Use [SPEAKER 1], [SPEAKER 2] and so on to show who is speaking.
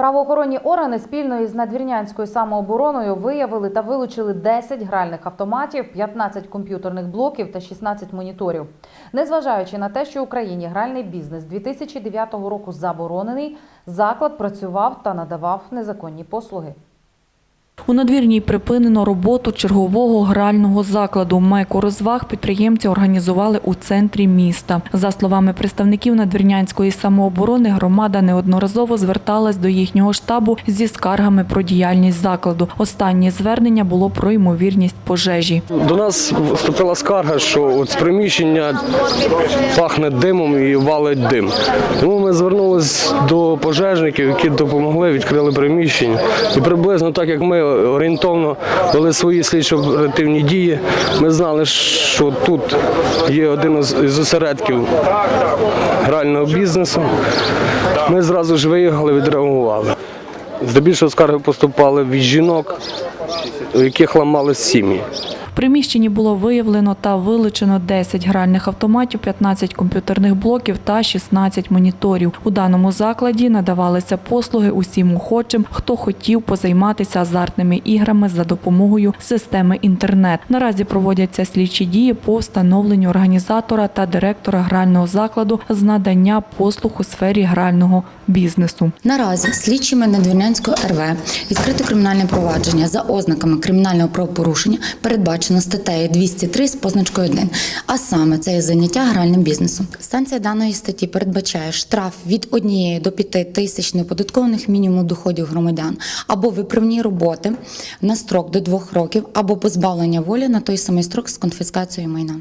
[SPEAKER 1] Правоохоронні органи спільно із надвірнянською самообороною виявили та вилучили 10 гральних автоматів, 15 комп'ютерних блоків та 16 моніторів. Незважаючи на те, що в Україні гральний бізнес з 2009 року заборонений, заклад працював та надавав незаконні послуги.
[SPEAKER 2] У надвірній припинено роботу чергового грального закладу. Майку розваг підприємці організували у центрі міста. За словами представників надвірнянської самооборони, громада неодноразово зверталась до їхнього штабу зі скаргами про діяльність закладу. Останнє звернення було про ймовірність пожежі.
[SPEAKER 3] До нас вступила скарга, що от з приміщення пахне димом і валить дим. Тому ми звернулися до пожежників, які допомогли, відкрили приміщення. І приблизно так як ми орієнтовно вели свої слідчо-оперативні дії, ми знали, що тут є один із осередків грального бізнесу. Ми зразу ж виїхали, відреагували. Здебільшого скарги поступали від жінок, у яких ламали сім'ї.
[SPEAKER 2] В приміщенні було виявлено та вилучено 10 гральних автоматів, 15 комп'ютерних блоків та 16 моніторів. У даному закладі надавалися послуги усім охочим, хто хотів позайматися азартними іграми за допомогою системи інтернет. Наразі проводяться слідчі дії по встановленню організатора та директора грального закладу з надання послуг у сфері грального бізнесу.
[SPEAKER 4] Наразі слідчими Надвірнянського РВ відкрито кримінальне провадження за ознаками кримінального правопорушення передбачено статтею 203 з позначкою 1, а саме це є заняття гральним бізнесом. Санкція даної статті передбачає штраф від 1 до 5 тисяч неподаткованих мінімум доходів громадян або виправні роботи на строк до 2 років, або позбавлення волі на той самий строк з конфіскацією майна.